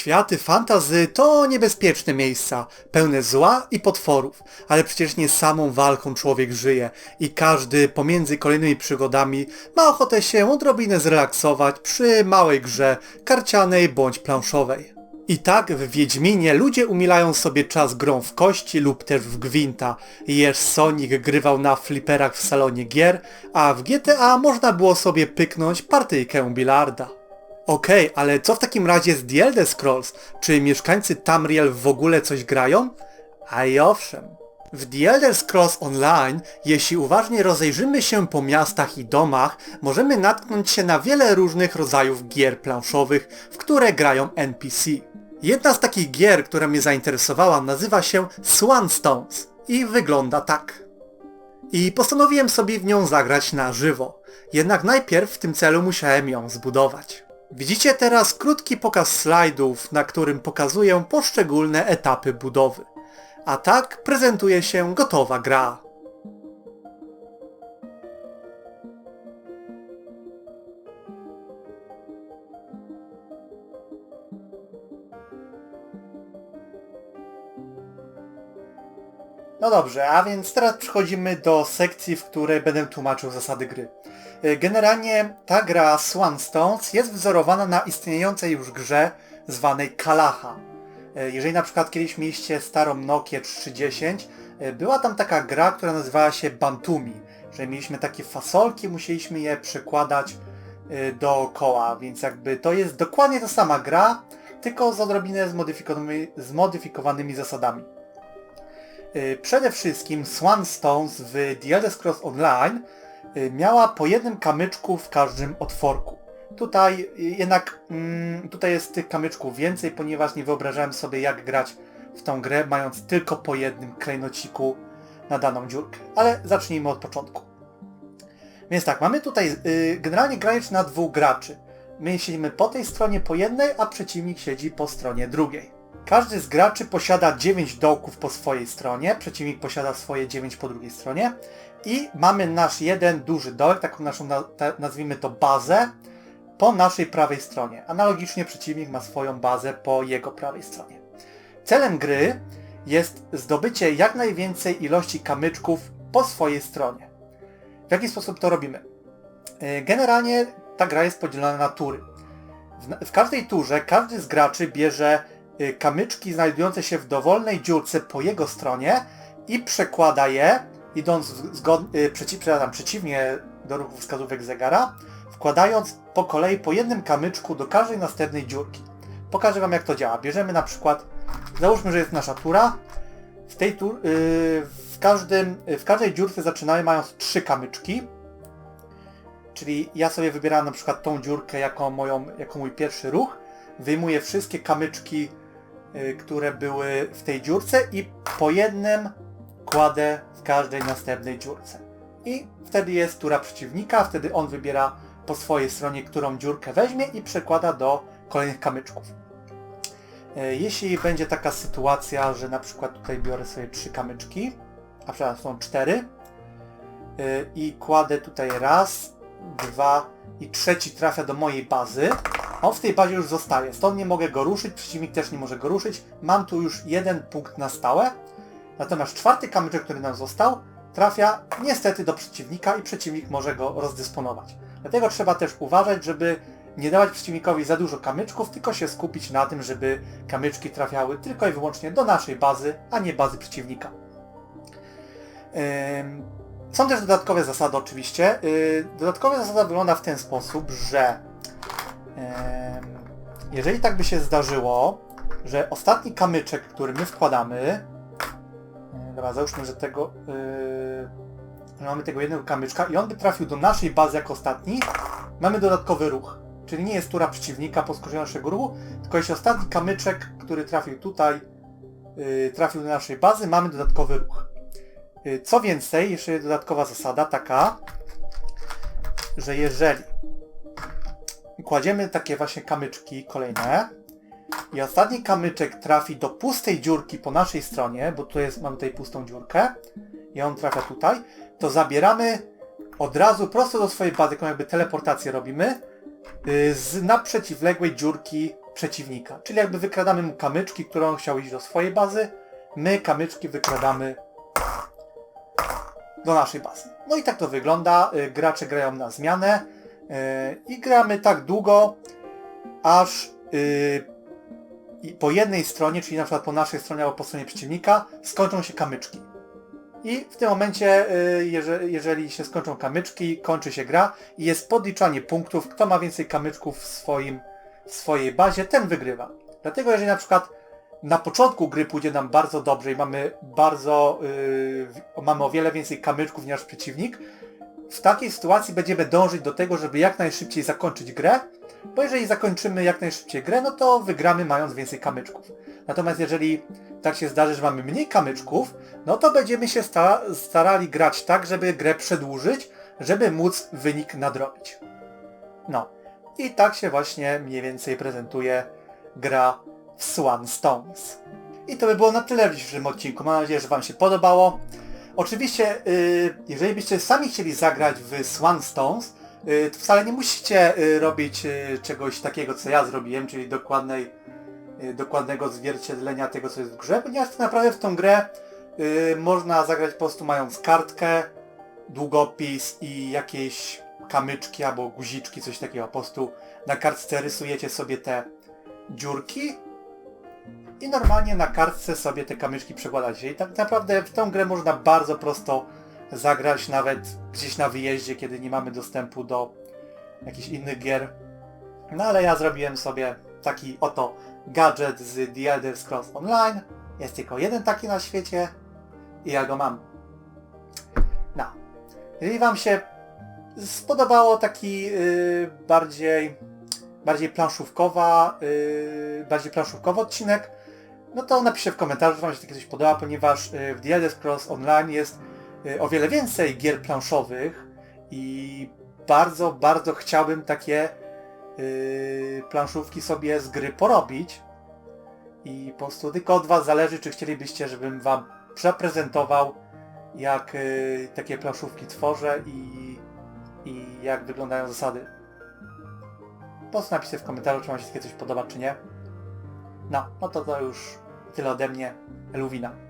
Światy fantazy to niebezpieczne miejsca, pełne zła i potworów, ale przecież nie samą walką człowiek żyje i każdy pomiędzy kolejnymi przygodami ma ochotę się odrobinę zrelaksować przy małej grze karcianej bądź planszowej. I tak w Wiedźminie ludzie umilają sobie czas grą w kości lub też w gwinta. Jeż Sonic grywał na fliperach w salonie gier, a w GTA można było sobie pyknąć partyjkę bilarda. Okej, ale co w takim razie z The Elder Scrolls? Czy mieszkańcy Tamriel w ogóle coś grają? A i owszem. W The Elder Scrolls Online, jeśli uważnie rozejrzymy się po miastach i domach, możemy natknąć się na wiele różnych rodzajów gier planszowych, w które grają NPC. Jedna z takich gier, która mnie zainteresowała, nazywa się Swanstones i wygląda tak. I postanowiłem sobie w nią zagrać na żywo. Jednak najpierw w tym celu musiałem ją zbudować. Widzicie teraz krótki pokaz slajdów, na którym pokazuję poszczególne etapy budowy. A tak prezentuje się gotowa gra. No dobrze, a więc teraz przechodzimy do sekcji, w której będę tłumaczył zasady gry. E, Generalnie ta gra Swanstones jest wzorowana na istniejącej już grze zwanej Kalaha. E, Jeżeli na przykład kiedyś mieliście starą Nokię 310, e, była tam taka gra, która nazywała się Bantumi, że mieliśmy takie fasolki, musieliśmy je przekładać dookoła, więc jakby to jest dokładnie ta sama gra, tylko z odrobinę zmodyfikowanymi, zmodyfikowanymi zasadami. Y, Przede wszystkim Swanstones w The Elder Scrolls Online y, miała po jednym kamyczku w każdym otworku. Tutaj y, jednak mm, tutaj jest tych kamyczków więcej, ponieważ nie wyobrażałem sobie jak grać w tą grę, mając tylko po jednym klejnociku na daną dziurkę. Ale zacznijmy od początku. Więc tak, mamy tutaj generalnie granic na dwóch graczy. My siedzimy po tej stronie po jednej, a przeciwnik siedzi po stronie drugiej. Każdy z graczy posiada 9 dołków po swojej stronie, przeciwnik posiada swoje 9 po drugiej stronie i mamy nasz jeden duży dołek, taką naszą, nazwijmy to bazę, po naszej prawej stronie. Analogicznie przeciwnik ma swoją bazę po jego prawej stronie. Celem gry jest zdobycie jak najwięcej ilości kamyczków po swojej stronie. W jaki sposób to robimy? E, Generalnie ta gra jest podzielona na tury. W, każdej turze każdy z graczy bierze kamyczki znajdujące się w dowolnej dziurce po jego stronie i przekłada je, idąc y, przeci, przeciwnie do ruchu wskazówek zegara, wkładając po kolei po jednym kamyczku do każdej następnej dziurki. Pokażę Wam jak to działa. Bierzemy na przykład, załóżmy, że jest nasza tura. W tej tur, y, w, każdym, y, w każdej dziurce zaczynamy mając trzy kamyczki. Czyli ja sobie wybieram na przykład tą dziurkę jako, moją, jako mój pierwszy ruch, wyjmuję wszystkie kamyczki, y, które były w tej dziurce i po jednym kładę w każdej następnej dziurce. I wtedy jest tura przeciwnika, wtedy on wybiera po swojej stronie, którą dziurkę weźmie i przekłada do kolejnych kamyczków. Y, Jeśli będzie taka sytuacja, że na przykład tutaj biorę sobie trzy kamyczki, a przepraszam, są cztery, y, i kładę tutaj raz, dwa i trzeci trafia do mojej bazy. On w tej bazie już zostaje, stąd nie mogę go ruszyć, przeciwnik też nie może go ruszyć. Mam tu już jeden punkt na stałe. Natomiast czwarty kamyczek, który nam został, trafia niestety do przeciwnika i przeciwnik może go rozdysponować. Dlatego trzeba też uważać, żeby nie dawać przeciwnikowi za dużo kamyczków, tylko się skupić na tym, żeby kamyczki trafiały tylko i wyłącznie do naszej bazy, a nie bazy przeciwnika. Ym, są też dodatkowe zasady oczywiście. Yy, Dodatkowa zasada wygląda w ten sposób, że jeżeli tak by się zdarzyło, że ostatni kamyczek, który my wkładamy, yy, dobra, załóżmy, że tego, yy, mamy tego jednego kamyczka i on by trafił do naszej bazy jako ostatni, mamy dodatkowy ruch. Czyli nie jest tura przeciwnika po skończeniu naszego ruchu, tylko jeśli ostatni kamyczek, który trafił tutaj, yy, trafił do naszej bazy, mamy dodatkowy ruch. Y, Co więcej, jeszcze dodatkowa zasada taka, że jeżeli kładziemy takie właśnie kamyczki kolejne i ostatni kamyczek trafi do pustej dziurki po naszej stronie, bo tu jest, mamy tutaj pustą dziurkę i on trafia tutaj, to zabieramy od razu prosto do swojej bazy, jakby teleportację robimy y, z naprzeciwległej dziurki przeciwnika. Czyli jakby wykradamy mu kamyczki, które on chciał iść do swojej bazy, my kamyczki wykradamy do naszej bazy. No i tak to wygląda. Y, Gracze grają na zmianę i gramy tak długo, aż y, po jednej stronie, czyli na przykład po naszej stronie albo po stronie przeciwnika, skończą się kamyczki. I w tym momencie, y, jeżeli się skończą kamyczki, kończy się gra i jest podliczanie punktów. Kto ma więcej kamyczków w, swoim, w swojej bazie, ten wygrywa. Dlatego jeżeli na przykład na początku gry pójdzie nam bardzo dobrze i mamy bardzo, yy, mamy o wiele więcej kamyczków niż przeciwnik, w takiej sytuacji będziemy dążyć do tego, żeby jak najszybciej zakończyć grę, bo jeżeli zakończymy jak najszybciej grę, no to wygramy mając więcej kamyczków. Natomiast jeżeli tak się zdarzy, że mamy mniej kamyczków, no to będziemy się sta starali grać tak, żeby grę przedłużyć, żeby móc wynik nadrobić. No. I tak się właśnie mniej więcej prezentuje gra w Swan Stones. I to by było na tyle w dzisiejszym odcinku. Mam nadzieję, że Wam się podobało. Oczywiście, yy, jeżeli byście sami chcieli zagrać w Swan Stones, yy, to wcale nie musicie yy, robić czegoś takiego, co ja zrobiłem, czyli dokładnej, dokładnego zwierciedlenia tego, co jest w grze, ponieważ tak naprawdę w tą grę można zagrać po prostu mając kartkę, długopis i jakieś kamyczki albo guziczki, coś takiego. Po prostu na kartce rysujecie sobie te dziurki i normalnie na kartce sobie te kamyczki przekładacie. I tak naprawdę w tą grę można bardzo prosto zagrać nawet gdzieś na wyjeździe, kiedy nie mamy dostępu do jakichś innych gier. No ale ja zrobiłem sobie taki oto gadżet z The Elder Scrolls Online. Jest tylko jeden taki na świecie i ja go mam. No. Jeżeli Wam się spodobało taki yy, bardziej bardziej planszówkowa, yy, bardziej planszówkowy odcinek, no to napiszcie w komentarzu, że Wam się takie coś podoba, ponieważ yy, w The Elder Scrolls Online jest yy, o wiele więcej gier planszowych i bardzo, bardzo chciałbym takie yy, planszówki sobie z gry porobić. I po prostu tylko od Was zależy, czy chcielibyście, żebym Wam zaprezentował, jak takie planszówki tworzę i, i jak wyglądają zasady. Po prostu napiszcie w komentarzu, czy Wam się takie coś podoba, czy nie. No, no to to już tyle ode mnie. Eluwina.